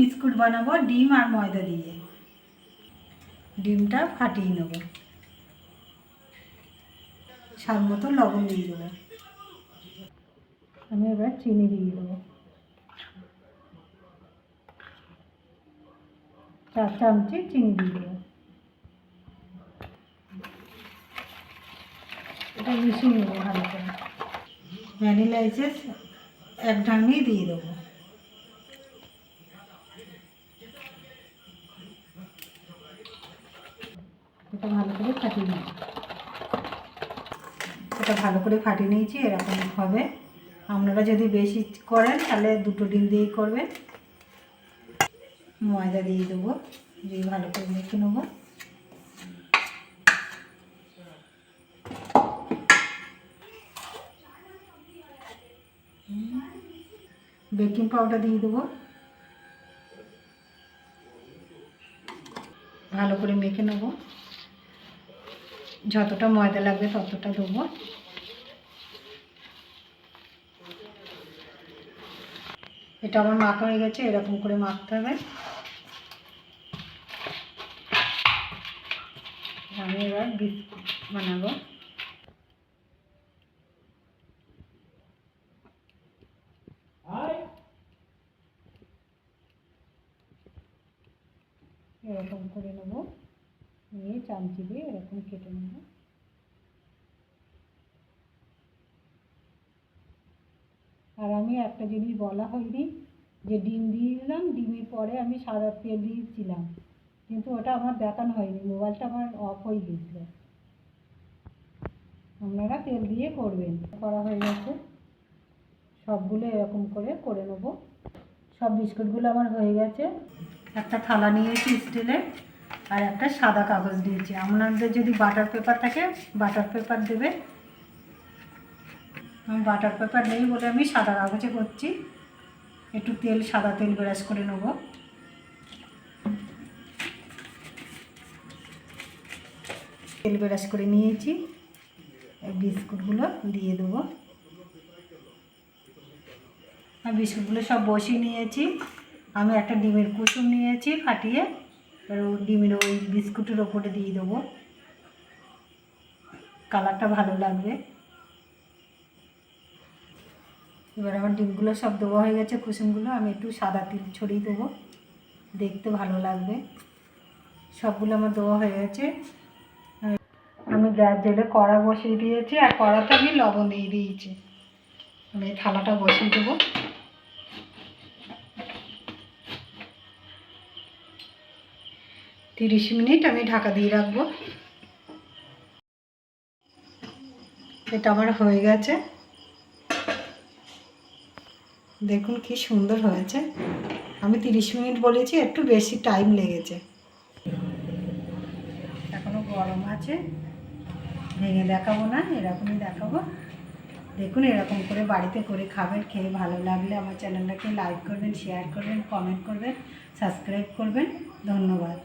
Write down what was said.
Biscuit বানাবো, ডিম আর ময়দা দিয়ে। ডিমটা ফাটিয়ে নেব। স্বাদ মতো লবণ দিয়ে দেবো। আমি এবার চিনি দিয়ে দেবো। চার চামচে চিনি দিয়ে দেবো। এটা মিশিয়ে নেব ভালো করে। ভ্যানিলা এসেস এক ঢাকনি দিয়ে দেবো। এটা ভালো করে ফাটিয়ে নিই। এটা ভালো করে ফাটিয়ে নিয়েছি, এরকম হবে। আপনারা যদি বেশি করেন, তাহলে দুটো ডিম দিয়েই করবেন। ময়দা দিয়ে দেবো, দিয়ে ভালো করে মেখে নেব। বেকিং পাউডার দিয়ে দেবো। ভালো করে মেখে নেব। যতটা ময়দা লাগবে ততটা দেবো। এটা আমার মাখা হয়ে গেছে, এরকম করে মাখতে হবে। আমি এবার বিস্কুট বানাবো। এরকম করে নেব। নিয়ে চামচি দিয়ে এরকম কেটে নেব। আর আমি একটা জিনিস বলা হয়নি, যে ডিম দিয়ে দিলাম ডিমের পরে আমি সাদা তেল দিয়েছিলাম। কিন্তু ওটা আমার দেখানো হয়নি, মোবাইলটা আমার অফ হয়ে গেছিল আপনারা তেল দিয়ে করবেন। করা হয়ে গেছে। সবগুলো এরকম করে করে নেব। সব বিস্কুটগুলো আমার হয়ে গেছে। একটা থালা নিয়েছি স্টিলের। আর একটা সাদা কাগজ দিয়েছি। আপনাদের যদি বাটার পেপার থাকে বাটার পেপার দেবে। বাটার পেপার নেই বলে আমি সাদা কাগজে করছি। একটু তেল, সাদা তেল ব্রাশ করে নেব। তেল ব্রাশ করে নিয়েছি। বিস্কুটগুলো দিয়ে দেবো। বিস্কুটগুলো সব বসিয়ে নিয়েছি। আমি একটা ডিমের কুসুম নিয়েছি ফাটিয়ে। এবার ডিমের ওই বিস্কুটের ওপরে দিয়ে দেবো। কালারটা ভালো লাগবে। এবার আমার ডিমগুলো সব দেওয়া হয়ে গেছে, কুসুমগুলো আমি একটু সাদা তিল ছড়িয়ে দেবো। দেখতে ভালো লাগবে। সবগুলো আমার দেওয়া হয়ে গেছে। আমি গ্যাস জেলে কড়া বসিয়ে দিয়েছি, আর কড়াতে আমি লবণ দিয়ে দিয়েছি। আমি থালাটা বসিয়ে দেবো। তিরিশ মিনিট আমি ঢাকা দিয়ে রাখব। এটা আমার হয়ে গেছে। দেখুন কি সুন্দর হয়েছে। আমি তিরিশ মিনিট বলেছি, একটু বেশি টাইম লেগেছে। এখনও গরম আছে। ভেঙে দেখাবো না, এরকমই দেখাবো। দেখুন এরকম করে বাড়িতে করে খাবেন, খেয়ে ভালো লাগলে আমার চ্যানেলটাকে লাইক করবেন শেয়ার করবেন কমেন্ট করবেন সাবস্ক্রাইব করবেন। ধন্যবাদ।